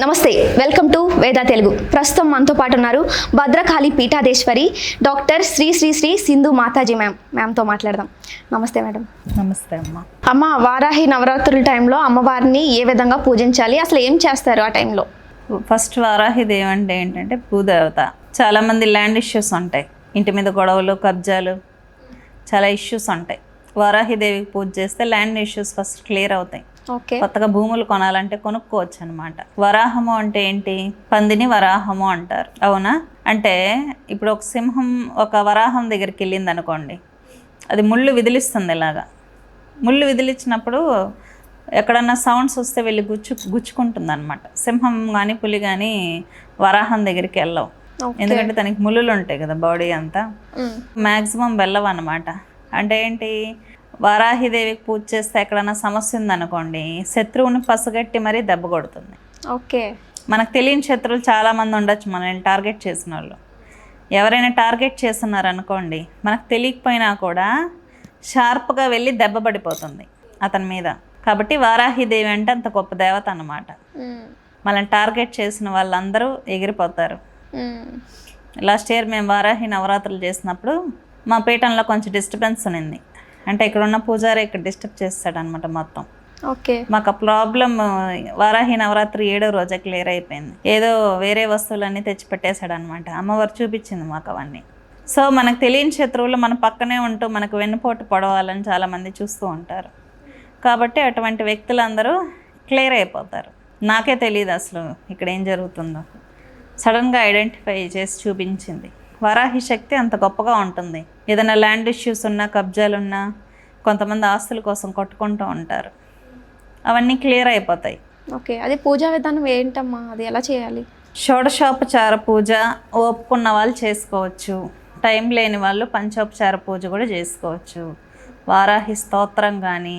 నమస్తే welcome to వేద తెలుగు. ప్రస్తుతం మనతో పాటు ఉన్నారు భద్రకాళి పీఠాధేశ్వరి డాక్టర్ శ్రీ శ్రీ శ్రీ సింధు మాతాజీ మ్యామ్. మ్యామ్తో మాట్లాడదాం. నమస్తే మేడం. నమస్తే అమ్మ. అమ్మ వారాహి నవరాత్రుల టైంలో అమ్మవారిని ఏ విధంగా పూజించాలి? అసలు ఏం చేస్తారు ఆ టైంలో? ఫస్ట్ వారాహిదేవి అంటే ఏంటంటే భూదేవత. చాలామంది ల్యాండ్ ఇష్యూస్ ఉంటాయి. ఇంటి మీద గొడవలు కబ్జాలు చాలా ఇష్యూస్ ఉంటాయి. వారాహిదేవికి పూజ చేస్తే ల్యాండ్ ఇష్యూస్ ఫస్ట్ క్లియర్ అవుతాయి. కొత్తగా భూములు కొనాలంటే కొనుక్కోవచ్చు అనమాట వరాహము అంటే ఏంటి? పందిని వరాహము అంటారు. అవునా? అంటే ఇప్పుడు ఒక సింహం ఒక వరాహం దగ్గరికి వెళ్ళింది అనుకోండి అది ముళ్ళు విదిలిస్తుంది ఇలాగా. ముళ్ళు విదిలించినప్పుడు ఎక్కడన్నా సౌండ్స్ వస్తే వెళ్ళి గుచ్చు గుచ్చుకుంటుంది అనమాట సింహం కానీ పులి కానీ వరాహం దగ్గరికి వెళ్ళవు. ఎందుకంటే తనకి ముళ్ళులు ఉంటాయి కదా బాడీ అంతా. మ్యాక్సిమం వెళ్ళవు అనమాట అంటే ఏంటి? వారాహిదేవికి పూజ చేస్తే ఎక్కడన్నా సమస్య ఉందనుకోండి శత్రువుని పసుగట్టి మరీ దెబ్బ కొడుతుంది. ఓకే. మనకు తెలియని శత్రువులు చాలామంది ఉండొచ్చు మనల్ని టార్గెట్ చేసిన వాళ్ళు ఎవరైనా టార్గెట్ చేస్తున్నారు అనుకోండి మనకు తెలియకపోయినా కూడా షార్ప్గా వెళ్ళి దెబ్బ పడిపోతుంది అతని మీద. కాబట్టి వారాహిదేవి అంటే అంత గొప్ప దేవత అన్నమాట. మ్, మనల్ని టార్గెట్ చేసిన వాళ్ళందరూ ఎగిరిపోతారు. లాస్ట్ ఇయర్ మేము వారాహి నవరాత్రులు చేసినప్పుడు మా పీఠంలో కొంచెం డిస్టర్బెన్స్ ఉన్నింది అంటే ఇక్కడ ఉన్న పూజారి ఇక్కడ డిస్టర్బ్ చేస్తాడు అనమాట మొత్తం. ఓకే. మాకు ఆ ప్రాబ్లం వారాహి నవరాత్రి ఏడో రోజే క్లియర్ అయిపోయింది. ఏదో వేరే వస్తువులన్నీ తెచ్చి పెట్టేశాడు అనమాట అమ్మవారు చూపించింది మాకు అవన్నీ. సో మనకు తెలియని శత్రువులు మన పక్కనే ఉంటూ మనకు వెన్నుపోటు పొడవాలని చాలామంది చూస్తూ ఉంటారు. కాబట్టి అటువంటి వ్యక్తులందరూ క్లియర్ అయిపోతారు. నాకే తెలియదు అసలు ఇక్కడ ఏం జరుగుతుందో. సడన్గా ఐడెంటిఫై చేసి చూపించింది. వరాహి శక్తి అంత గొప్పగా ఉంటుంది. ఏదైనా ల్యాండ్ ఇష్యూస్ ఉన్నా కబ్జాలు ఉన్నా కొంతమంది ఆస్తుల కోసం కొట్టుకుంటూ ఉంటారు. అవన్నీ క్లియర్ అయిపోతాయి. ఓకే అది పూజా విధానం ఏంటమ్మా? అది ఎలా చేయాలి? షోడశోపచార పూజ ఓపుకున్న వాళ్ళు చేసుకోవచ్చు. టైం లేని వాళ్ళు పంచోపచార పూజ కూడా చేసుకోవచ్చు. వారాహి స్తోత్రం కానీ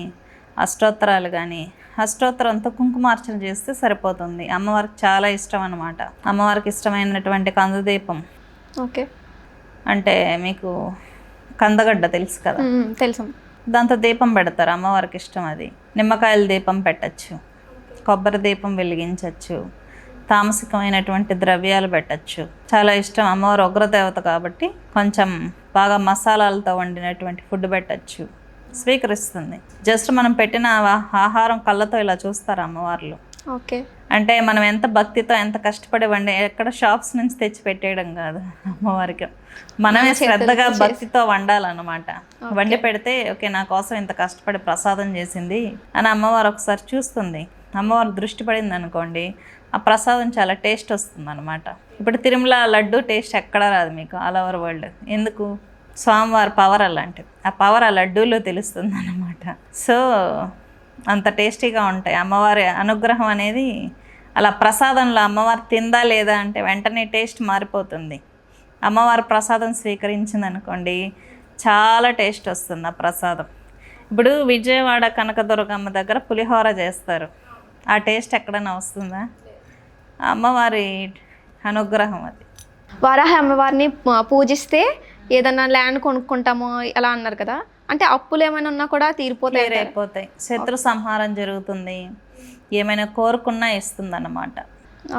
అష్టోత్తరాలు కానీ అష్టోత్తరంతో కుంకుమార్చన చేస్తే సరిపోతుంది. అమ్మవారికి చాలా ఇష్టం అనమాట అమ్మవారికి ఇష్టమైనటువంటి కందదీపం ఓకే. అంటే మీకు కందగడ్డ తెలుసు కదా? తెలుసు. దాంతో దీపం పెడతారు? అమ్మవారికి ఇష్టం అది. నిమ్మకాయల దీపం పెట్టచ్చు. కొబ్బరి దీపం వెలిగించవచ్చు తామసికమైనటువంటి ద్రవ్యాలు పెట్టచ్చు. చాలా ఇష్టం. అమ్మవారు ఉగ్రదేవత కాబట్టి కొంచెం బాగా మసాలాలతో వండినటువంటి ఫుడ్ పెట్టచ్చు. స్వీకరిస్తుంది. జస్ట్ మనం పెట్టిన ఆహారం కళ్ళతో ఇలా చూస్తారు అమ్మవార్లు? ఓకే. అంటే మనం ఎంత భక్తితో ఎంత కష్టపడి వండి ఎక్కడ షాప్స్ నుంచి తెచ్చి పెట్టేయడం కాదు అమ్మవారికి. మనమే శ్రద్ధగా భక్తితో వండాలన్నమాట. వండి పెడితే ఓకే నా కోసం ఇంత కష్టపడి ప్రసాదం చేసింది అని అమ్మవారు ఒకసారి చూస్తుంది. అమ్మవారు దృష్టి పడింది అనుకోండి ఆ ప్రసాదం చాలా టేస్ట్ వస్తుంది అనమాట ఇప్పుడు తిరుమల లడ్డు టేస్ట్ ఎక్కడా రాదు మీకు? All over world. ఎందుకు? స్వామివారి పవర్ అలాంటిది. ఆ పవర్ ఆ లడ్డూలో తెలుస్తుంది అనమాట సో అంత టేస్టీగా ఉంటాయి. అమ్మవారి అనుగ్రహం అనేది అలా ప్రసాదంలో అమ్మవారు తిందా లేదా అంటే వెంటనే టేస్ట్ మారిపోతుంది. అమ్మవారి ప్రసాదం స్వీకరించింది అనుకోండి చాలా టేస్ట్ వస్తుంది ఆ ప్రసాదం. ఇప్పుడు విజయవాడ కనకదుర్గమ్మ దగ్గర పులిహోర చేస్తారు. ఆ టేస్ట్ ఎక్కడైనా వస్తుందా? అమ్మవారి అనుగ్రహం అది. వారాహి అమ్మవారిని పూజిస్తే ఏదన్నా ల్యాండ్ కొనుక్కుంటామో అలా అన్నారు కదా. అంటే అప్పులు ఏమైనా ఉన్నా కూడా తీరిపోతాయి అయిపోతాయి. శత్రు సంహారం జరుగుతుంది. ఏమైనా కోరుకున్నా ఇస్తుంది అన్నమాట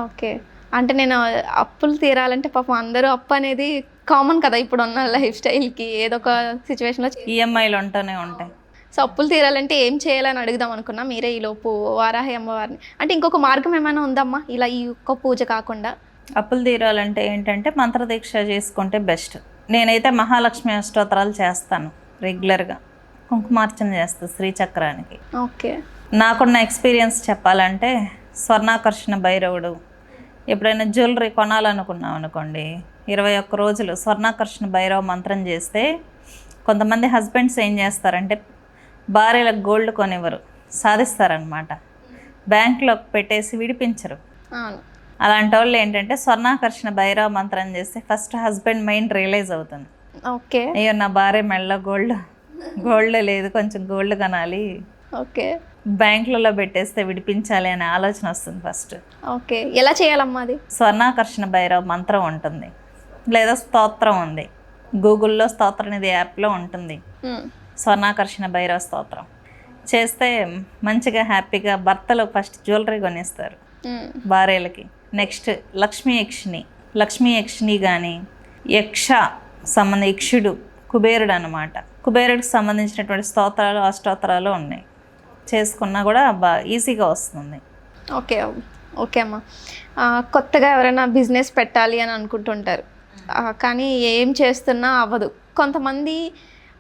ఓకే. అంటే నేను అప్పులు తీరాలంటే పాపం అందరూ అప్పు అనేది కామన్ కదా ఇప్పుడు ఉన్న లైఫ్ స్టైల్కి. ఏదో ఒక సిచ్యువేషన్లో ఈఎంఐలు ఉంటూనే ఉంటాయి. సో అప్పులు తీరాలంటే ఏం చేయాలని అడుగుదాం అనుకున్నా మీరే ఈ లోపు వారాహి అమ్మవారిని. అంటే ఇంకొక మార్గం ఏమైనా ఉందమ్మా? ఇలా ఈ ఒక్క పూజ కాకుండా. అప్పులు తీరాలంటే ఏంటంటే మంత్రదీక్ష చేసుకుంటే బెస్ట్. నేనైతే మహాలక్ష్మి అష్టోత్తరాలు చేస్తాను. రెగ్యులర్గా కుంకుమార్చన చేస్తాను శ్రీచక్రానికి. ఓకే. నాకున్న ఎక్స్పీరియన్స్ చెప్పాలంటే స్వర్ణాకర్షణ భైరవుడు. ఎప్పుడైనా జ్యువెలరీ కొనాలనుకున్నాం అనుకోండి ఇరవై ఒక్క రోజులు స్వర్ణాకర్షణ భైరవ మంత్రం చేస్తే కొంతమంది హస్బెండ్స్ ఏం చేస్తారంటే భార్యలకు గోల్డ్ కొనివ్వరు సాధిస్తారనమాట బ్యాంక్లో పెట్టేసి విడిపించరు. అలాంటి వాళ్ళు ఏంటంటే స్వర్ణాకర్షణ భైరవ మంత్రం చేస్తే ఫస్ట్ హస్బెండ్ మైండ్ రియలైజ్ అవుతుంది. ఓకే. అయ్యో నా భార్య మెళ్ళ గోల్డ్ గోల్డ్ లేదు కొంచెం గోల్డ్ కొనాలి. ఓకే. బ్యాంకులలో పెట్టేస్తే విడిపించాలి అనే ఆలోచన వస్తుంది ఫస్ట్. ఓకే. ఎలా చేయాలమ్మా అది? స్వర్ణాకర్షణ భైరవ మంత్రం ఉంటుంది. లేదా స్తోత్రం ఉంది. గూగుల్లో స్తోత్రం అనేది యాప్లో ఉంటుంది. స్వర్ణాకర్షణ భైరవ స్తోత్రం. చేస్తే మంచిగా హ్యాపీగా భర్తలు ఫస్ట్ జ్యువెలరీ కొనిస్తారు. భార్యలకి. నెక్స్ట్ లక్ష్మీ యక్షిణి. లక్ష్మీ యక్షిణి కానీ యక్ష సంబంధ యక్షుడు కుబేరుడు అనమాట కుబేరుడికి సంబంధించినటువంటి స్తోత్రాలు అష్టోత్తరాలు ఉన్నాయి. చేసుకున్నా కూడా బాగా ఈజీగా వస్తుంది. ఓకే ఓకే అమ్మా. కొత్తగా ఎవరైనా బిజినెస్ పెట్టాలి అని అనుకుంటుంటారు. కానీ ఏం చేస్తున్నా అవ్వదు. కొంతమంది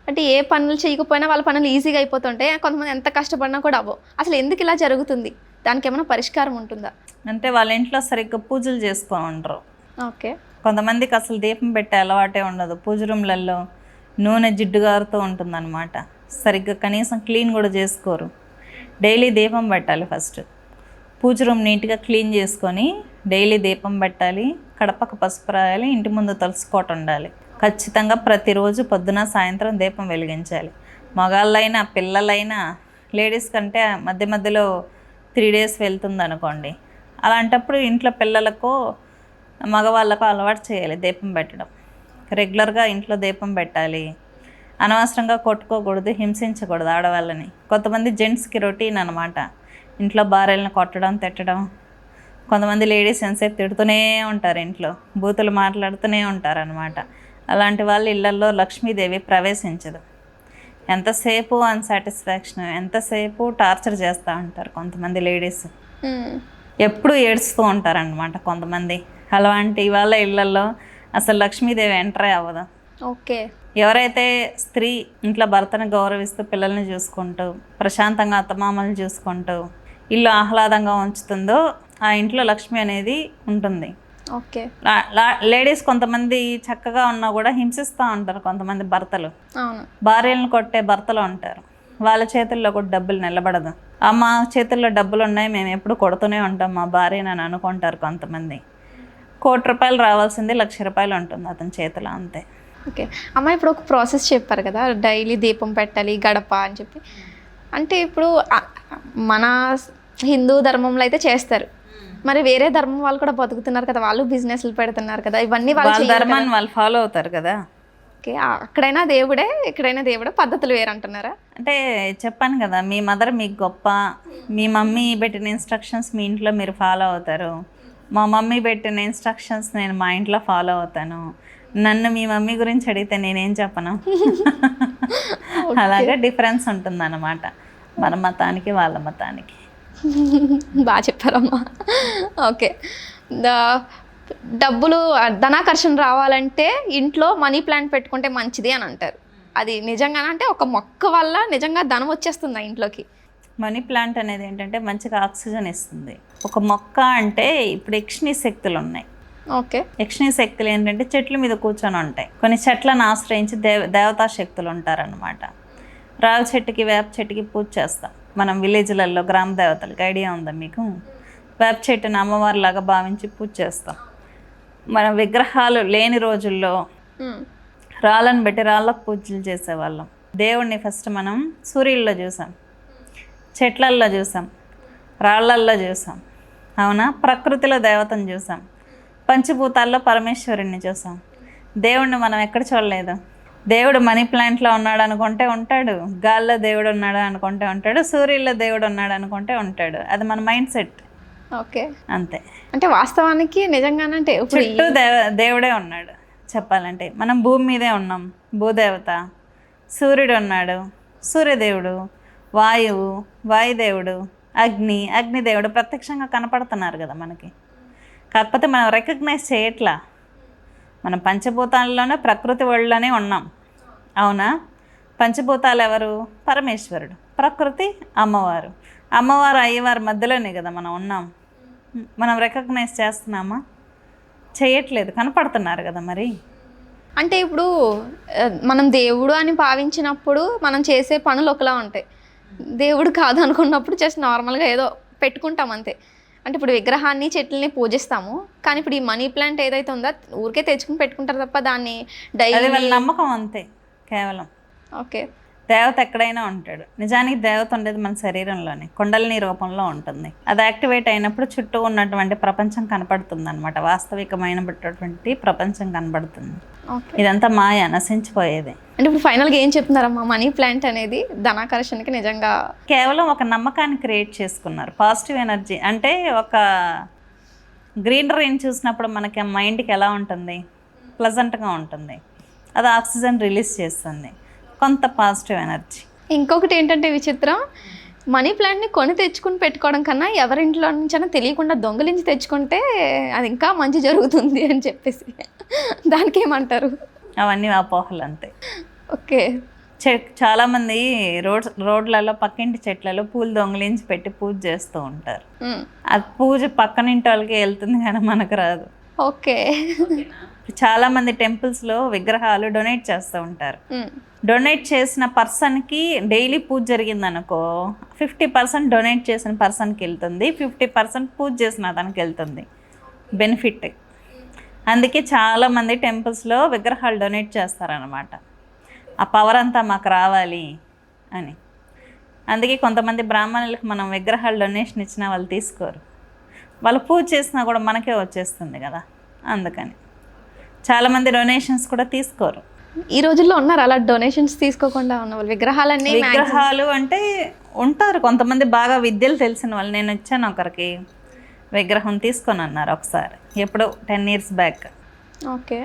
అంటే ఏ పనులు చేయకపోయినా వాళ్ళ పనులు ఈజీగా అయిపోతుంటాయి. కొంతమంది ఎంత కష్టపడినా కూడా అవ్వవు. అసలు ఎందుకు ఇలా జరుగుతుంది? దానికి ఏమైనా పరిష్కారం ఉంటుందా? అంటే వాళ్ళ ఇంట్లో సరిగ్గా పూజలు చేసుకో ఉండరు. ఓకే. కొంతమందికి అసలు దీపం పెట్టే అలవాటే ఉండదు. పూజ రూమ్లలో నూనె జిడ్డు గారుతూ ఉంటుందన్నమాట. సరిగ్గా కనీసం క్లీన్ కూడా చేసుకోరు. డైలీ దీపం పెట్టాలి ఫస్ట్. పూజ రూమ్ నీట్గా క్లీన్ చేసుకొని డైలీ దీపం పెట్టాలి. కడపకు పసుపు రాయాలి. ఇంటి ముందు తులసికోట ఉండాలి. ఖచ్చితంగా ప్రతిరోజు పొద్దున సాయంత్రం దీపం వెలిగించాలి. మగాళ్ళైనా పిల్లలైనా లేడీస్ కంటే మధ్య మధ్యలో త్రీ డేస్ వెళ్తుంది అనుకోండి అలాంటప్పుడు ఇంట్లో పిల్లలకు మగవాళ్ళకు అలవాటు చేయాలి దీపం పెట్టడం. రెగ్యులర్గా ఇంట్లో దీపం పెట్టాలి. అనవసరంగా కొట్టుకోకూడదు హింసించకూడదు ఆడవాళ్ళని. కొంతమంది జెంట్స్కి రొటీన్ అనమాట ఇంట్లో భార్యలను కొట్టడం తిట్టడం. కొంతమంది లేడీస్ ఎంతసేపు తిడుతూనే ఉంటారు ఇంట్లో. బూతులు మాట్లాడుతూనే ఉంటారు అనమాట అలాంటి వాళ్ళ ఇళ్ళలో లక్ష్మీదేవి ప్రవేశించదు. ఎంతసేపు అన్సాటిస్ఫాక్షన్ ఎంతసేపు టార్చర్ చేస్తూ ఉంటారు కొంతమంది లేడీస్. ఎప్పుడు ఏడుస్తూ ఉంటారనమాట కొంతమంది. అలాంటి వాళ్ళ ఇళ్ళలో అసలు లక్ష్మీదేవి ఎంటర్ అవ్వదు. ఓకే. ఎవరైతే స్త్రీ ఇంట్లో భర్తను గౌరవిస్తూ పిల్లల్ని చూసుకుంటూ ప్రశాంతంగా అత్తమామల్ని చూసుకుంటూ ఇల్లు ఆహ్లాదంగా ఉంచుతుందో ఆ ఇంట్లో లక్ష్మి అనేది ఉంటుంది. ఓకే. లేడీస్ కొంతమంది చక్కగా ఉన్నా కూడా హింసిస్తూ ఉంటారు కొంతమంది భర్తలు. భార్యలను కొట్టే భర్తలు ఉంటారు. వాళ్ళ చేతుల్లో కూడా డబ్బులు నిలబడదు. అమ్మ చేతుల్లో డబ్బులు ఉన్నాయి మేము ఎప్పుడు కొడుతూనే ఉంటాం మా భార్యని అని అనుకుంటారు కొంతమంది. కోటి రూపాయలు రావాల్సింది లక్ష రూపాయలు ఉంటుంది అతని చేతిలో అంతే. ఓకే. అమ్మ ఇప్పుడు ఒక ప్రాసెస్ చెప్పారు కదా డైలీ దీపం పెట్టాలి గడప అని చెప్పి. అంటే ఇప్పుడు మన హిందూ ధర్మంలో అయితే చేస్తారు. మరి వేరే ధర్మం వాళ్ళు కూడా బతుకుతున్నారు కదా వాళ్ళు బిజినెస్లు పెడుతున్నారు కదా ఇవన్నీ వాళ్ళు. ధర్మాన్ని వాళ్ళు ఫాలో అవుతారు కదా. ఓకే. అక్కడైనా దేవుడే ఇక్కడైనా దేవుడే పద్ధతులు వేరంటున్నారా? అంటే చెప్పాను కదా మీ మదర్ మీకు గొప్ప మీ మమ్మీ పెట్టిన ఇన్స్ట్రక్షన్స్ మీ ఇంట్లో మీరు ఫాలో అవుతారు. మా మమ్మీ పెట్టిన ఇన్స్ట్రక్షన్స్ నేను మా ఇంట్లో ఫాలో అవుతాను. నన్ను మీ మమ్మీ గురించి అడిగితే నేనేం చెప్పను? అలాగే డిఫరెన్స్ ఉంటుందన్నమాట. మన మతానికి వాళ్ళ మతానికి. బాగా చెప్పారమ్మా. ఓకే. ద- డబ్బులు ధనాకర్షణ రావాలంటే ఇంట్లో మనీ ప్లాంట్ పెట్టుకుంటే మంచిది అని అంటారు. అది నిజంగానే అంటే ఒక మొక్క వల్ల నిజంగా ధనం వచ్చేస్తుంది ఆ ఇంట్లోకి? మనీ ప్లాంట్ అనేది ఏంటంటే మంచిగా ఆక్సిజన్ ఇస్తుంది. ఒక మొక్క అంటే ఇప్పుడు యక్షిణీ శక్తులు ఉన్నాయి. ఓకే. యక్షిణీ శక్తులు ఏంటంటే చెట్ల మీద కూర్చొని ఉంటాయి. కొన్ని చెట్లను ఆశ్రయించి దేవ దేవతా శక్తులు ఉంటారనమాట రావి చెట్టుకి వేప చెట్టుకి పూజ చేస్తాం. మనం విలేజ్లలో గ్రామ దేవతలకి ఐడియా ఉందా మీకు? వేప చెట్టుని అమ్మవారిలాగా భావించి పూజ చేస్తాం. మన విగ్రహాలు లేని రోజుల్లో. రాళ్ళను బట్టి రాళ్ళకు పూజలు చేసేవాళ్ళం. దేవుణ్ణి ఫస్ట్ మనం సూర్యుల్లో చూసాం. చెట్లల్లో చూసాం. రాళ్ళల్లో చూసాం. అవునా? ప్రకృతిలో దేవతను చూసాం. పంచభూతాల్లో పరమేశ్వరుణ్ణి చూసాం. దేవుణ్ణి మనం ఎక్కడ చూడలేదు. దేవుడు మనీ ప్లాంట్లో ఉన్నాడు అనుకుంటే ఉంటాడు. గాల్లో దేవుడు ఉన్నాడు అనుకుంటే ఉంటాడు. సూర్యుల్లో దేవుడు ఉన్నాడు అనుకుంటే ఉంటాడు. అది మన మైండ్ సెట్. ఓకే. అంతే. అంటే వాస్తవానికి నిజంగానే అంటే ఇప్పుడు చుట్టూ దేవ దేవుడే ఉన్నాడు చెప్పాలంటే. మనం భూమి మీదే ఉన్నాం. భూదేవత. సూర్యుడు ఉన్నాడు. సూర్యదేవుడు. వాయువు. వాయుదేవుడు. అగ్ని. అగ్నిదేవుడు ప్రత్యక్షంగా కనపడుతున్నారు కదా మనకి. కాకపోతే మనం రికగ్నైజ్ చేయట్లా. మనం పంచభూతాల్లోనే ప్రకృతి ఒళ్ళలోనే ఉన్నాం. అవునా? పంచభూతాలు ఎవరు? పరమేశ్వరుడు. ప్రకృతి అమ్మవారు. అమ్మవారు అయ్యవారి మధ్యలోనే కదా మనం ఉన్నాం. మనం రికగ్నైజ్ చేస్తున్నామా? చేయట్లేదు కనపడుతున్నారు కదా మరి? అంటే ఇప్పుడు మనం దేవుడు అని భావించినప్పుడు మనం చేసే పనులు ఒకలా ఉంటాయి. దేవుడు కాదు అనుకున్నప్పుడు జస్ట్ నార్మల్గా ఏదో పెట్టుకుంటాం అంతే. అంటే ఇప్పుడు విగ్రహాన్ని చెట్లని పూజిస్తాము కానీ ఇప్పుడు ఈ మనీ ప్లాంట్ ఏదైతే ఉందో ఊరికే తెచ్చుకుని పెట్టుకుంటారు తప్ప దాన్ని డైలీ నమ్మకం అంతే కేవలం. ఓకే. దేవత ఎక్కడైనా ఉంటాడు. నిజానికి దేవత ఉండేది మన శరీరంలోనే కుండలిని రూపంలో ఉంటుంది. అది యాక్టివేట్ అయినప్పుడు చుట్టూ ఉన్నటువంటి ప్రపంచం కనపడుతుంది అనమాట వాస్తవికమైనటువంటి ప్రపంచం కనబడుతుంది. ఇదంతా మాయ నశించిపోయేది. అంటే ఇప్పుడు ఫైనల్గా ఏం చెప్తున్నారమ్మా? మనీ ప్లాంట్ అనేది ధనాకర్షణకి నిజంగా కేవలం ఒక నమ్మకాన్ని క్రియేట్ చేసుకున్నారు. పాజిటివ్ ఎనర్జీ అంటే ఒక గ్రీనరీని చూసినప్పుడు మనకి మైండ్కి ఎలా ఉంటుంది? ప్లజెంట్గా ఉంటుంది. అది ఆక్సిజన్ రిలీజ్ చేస్తుంది. కొంత పాజిటివ్ ఎనర్జీ. ఇంకొకటి ఏంటంటే విచిత్రం మనీ ప్లాంట్ని కొని తెచ్చుకుని పెట్టుకోవడం కన్నా ఎవరింట్లో నుంచైనా తెలియకుండా దొంగలించి తెచ్చుకుంటే అది ఇంకా మంచి జరుగుతుంది అని చెప్పేసి. దానికి ఏమంటారు అవన్నీ అపోహలు అంతే. ఓకే. చె చాలామంది రోడ్ రోడ్లలో పక్కింటి చెట్లలో పూలు దొంగలించి పెట్టి పూజ చేస్తూ ఉంటారు. అది పూజ పక్కనింటి వాళ్ళకి వెళ్తుంది కానీ మనకు రాదు. ఓకే. చాలామంది టెంపుల్స్లో విగ్రహాలు డొనేట్ చేస్తూ ఉంటారు. డొనేట్ చేసిన పర్సన్కి డైలీ పూజ జరిగింది అనుకో ఫిఫ్టీ పర్సెంట్ డొనేట్ చేసిన పర్సన్కి వెళ్తుంది ఫిఫ్టీ పర్సెంట్ పూజ చేసిన అతనికి వెళ్తుంది. బెనిఫిట్ అందుకే చాలామంది టెంపుల్స్లో విగ్రహాలు డొనేట్ చేస్తారనమాట ఆ పవర్ అంతా మాకు రావాలి అని. అందుకే కొంతమంది బ్రాహ్మణులకు మనం విగ్రహాలు డొనేషన్ ఇచ్చినా వాళ్ళు తీసుకోరు. వాళ్ళు పూజ చేసినా కూడా మనకే వచ్చేస్తుంది కదా అందుకని. చాలామంది డొనేషన్స్ కూడా తీసుకోరు. ఈ రోజుల్లో ఉన్నారు అలా డొనేషన్స్ తీసుకోకుండా ఉన్న వాళ్ళు. విగ్రహాలన్నీ విగ్రహాలు అంటే ఉంటారు. కొంతమంది బాగా విద్యలు తెలిసిన వాళ్ళు. నేను వచ్చాను ఒకరికి విగ్రహం తీసుకొని అన్నారు ఒకసారి. ఎప్పుడో టెన్ ఇయర్స్ బ్యాక్ ఓకే.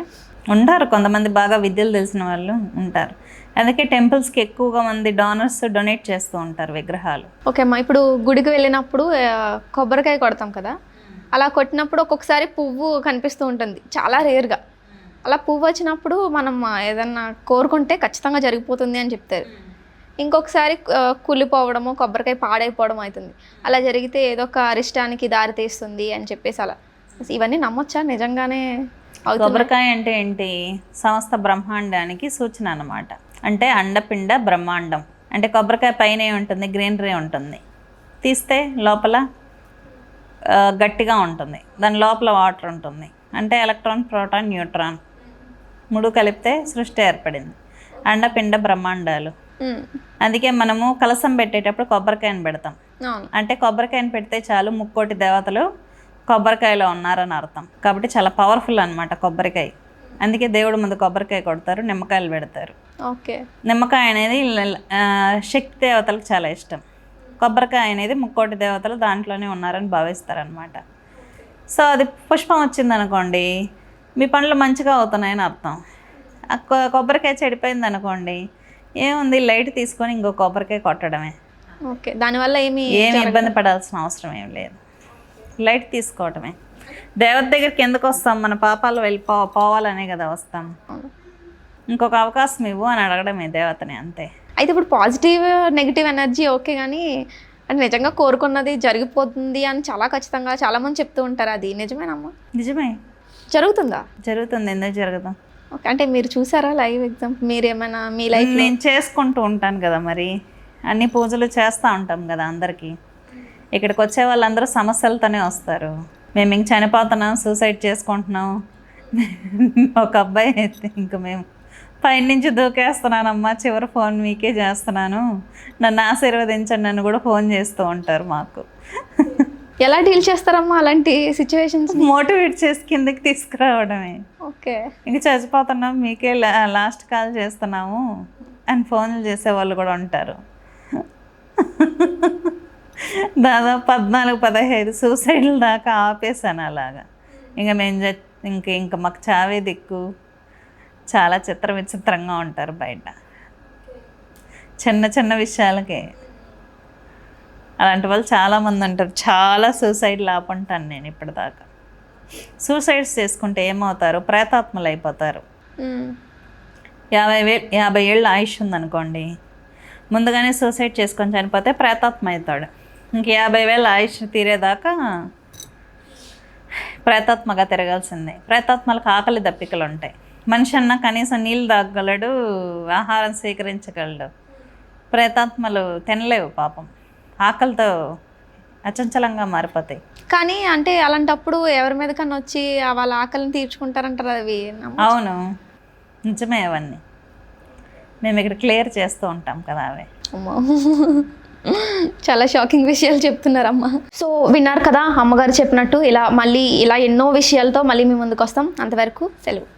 ఉంటారు. కొంతమంది బాగా విద్యలు తెలిసిన వాళ్ళు ఉంటారు. అందుకే టెంపుల్స్కి ఎక్కువగా మంది డోనర్స్ డొనేట్ చేస్తూ ఉంటారు విగ్రహాలు. ఓకే అమ్మా ఇప్పుడు గుడికి వెళ్ళినప్పుడు కొబ్బరికాయ కొడతాం కదా? అలా కొట్టినప్పుడు ఒక్కొక్కసారి పువ్వు కనిపిస్తూ ఉంటుంది. చాలా రేర్గా అలా పువ్వు వచ్చినప్పుడు మనం ఏదన్నా కోరుకుంటే ఖచ్చితంగా జరిగిపోతుంది అని చెప్తారు. ఇంకొకసారి కుళ్ళిపోవడము కొబ్బరికాయ పాడైపోవడం అవుతుంది. అలా జరిగితే ఏదో ఒక అరిష్టానికి దారి తీస్తుంది అని చెప్పేసి అలా. ఇవన్నీ నమ్మొచ్చా? నిజంగానే కొబ్బరికాయ అంటే ఏంటి? సమస్త బ్రహ్మాండానికి సూచన అనమాట అంటే అండపిండ బ్రహ్మాండం. అంటే కొబ్బరికాయ పైన ఉంటుంది గ్రీనరీ ఉంటుంది. తీస్తే లోపల గట్టిగా ఉంటుంది. దాని లోపల వాటర్ ఉంటుంది. అంటే ఎలక్ట్రాన్ ప్రోటాన్ న్యూట్రాన్. మూడు కలిపితే సృష్టి ఏర్పడింది. అండపిండ బ్రహ్మాండాలు. ఉమ్, అందుకే మనము కలసం పెట్టేటప్పుడు కొబ్బరికాయని పెడతాం. అంటే కొబ్బరికాయని పెడితే చాలు ముక్కోటి దేవతలు కొబ్బరికాయలో ఉన్నారని అర్థం. కాబట్టి చాలా పవర్ఫుల్ అన్నమాట కొబ్బరికాయ. అందుకే దేవుడు ముందు కొబ్బరికాయ కొడతారు నిమ్మకాయలు పెడతారు. ఓకే. నిమ్మకాయ అనేది శక్తి దేవతలకు చాలా ఇష్టం. కొబ్బరికాయ అనేది ముక్కోటి దేవతలు దాంట్లోనే ఉన్నారని భావిస్తారనమాట సో అది పుష్పం వచ్చింది అనుకోండి మీ పనులు మంచిగా అవుతున్నాయని అర్థం. కొబ్బరికాయ చెడిపోయింది అనుకోండి ఏముంది లైట్ తీసుకొని ఇంకో కొబ్బరికాయ కొట్టడమే. ఓకే దానివల్ల ఏమి ఏమి ఇబ్బంది పడాల్సిన అవసరం ఏం లేదు. లైట్ తీసుకోవటమే. దేవత దగ్గరికి ఎందుకు వస్తాం? మన పాపాలు వెళ్ళిపో పోవాలనే కదా వస్తాం. ఇంకొక అవకాశం ఇవ్వు అని అడగడమే దేవతని అంతే. అయితే ఇప్పుడు పాజిటివ్ నెగిటివ్ ఎనర్జీ ఓకే కానీ అంటే నిజంగా కోరుకున్నది జరిగిపోతుంది అని చాలా ఖచ్చితంగా చాలా మంది చెప్తూ ఉంటారు అది. నిజమేనమ్మా నిజమే. జరుగుతుందా? జరుగుతుంది ఎందుకు జరగదు. ఓకే అంటే మీరు చూసారా లైవ్ ఎగ్జామ్? మీరు ఏమైనా మీ లైఫ్ నేను చేసుకుంటూ ఉంటాను కదా మరి. అన్ని పూజలు చేస్తూ ఉంటాం కదా అందరికీ. ఇక్కడికి వచ్చే వాళ్ళందరూ సమస్యలతోనే వస్తారు. మేము ఇంక చనిపోతున్నాం సూసైడ్ చేసుకుంటున్నాం. ఒక అబ్బాయి అయితే ఇంక మేము పైనుంచి దూకేస్తున్నానమ్మా చివరి ఫోన్ మీకే చేస్తున్నాను. నన్ను ఆశీర్వదించండి నన్ను కూడా ఫోన్ చేస్తూ ఉంటారు మాకు. ఎలా డీల్ చేస్తారమ్మా అలాంటి సిచ్యువేషన్స్ మోటివేట్ చేసి కిందకి తీసుకురావడమే. ఓకే. ఇంక చచ్చిపోతున్నాం మీకే లా- లాస్ట్ కాల్ చేస్తున్నాము అని ఫోన్లు చేసే వాళ్ళు కూడా ఉంటారు. దాదాపు పద్నాలుగు పదహైదు సూసైడ్ల దాకా ఆపేసాను అలాగా. ఇంకా మేము ఇంక ఇంక మాకు చావే దిక్కు. చాలా చిత్ర విచిత్రంగా ఉంటారు బయట. చిన్న చిన్న విషయాలకే. అలాంటి వాళ్ళు చాలామంది ఉంటారు. చాలా సూసైడ్లు ఆపుంటాను నేను ఇప్పటిదాకా. సూసైడ్స్ చేసుకుంటే ఏమవుతారు? ప్రేతాత్మలు అయిపోతారు. యాభై వేలు యాభై ఏళ్ళ ఆయుష్ ఉందనుకోండి. ముందుగానే సూసైడ్ చేసుకొని చనిపోతే ప్రేతాత్మ అవుతాడు. ఇంక యాభై వేల ఆయుష్ తీరేదాకా ప్రేతాత్మగా తిరగాల్సిందే. ప్రేతాత్మలకు ఆకలి దప్పికలు ఉంటాయి. మనిషి అన్న కనీసం నీళ్ళు తాగగలడు ఆహారం స్వీకరించగలడు. ప్రేతాత్మలు తినలేవు పాపం. ఆకలితో అచంచలంగా మారిపోతాయి. కానీ అంటే అలాంటప్పుడు ఎవరి మీద కన్నా వచ్చి వాళ్ళ ఆకలిని తీర్చుకుంటారంటారు అవి అవును. నిజమే అవన్నీ. మేము ఇక్కడ క్లియర్ చేస్తూ ఉంటాం కదా అవి. చాలా షాకింగ్ విషయాలు చెప్తున్నారమ్మా. సో విన్నారు కదా అమ్మగారు చెప్పినట్టు ఇలా మళ్ళీ ఇలా ఎన్నో విషయాలతో మళ్ళీ మీ ముందుకు వస్తాం. అంతవరకు సెలవు.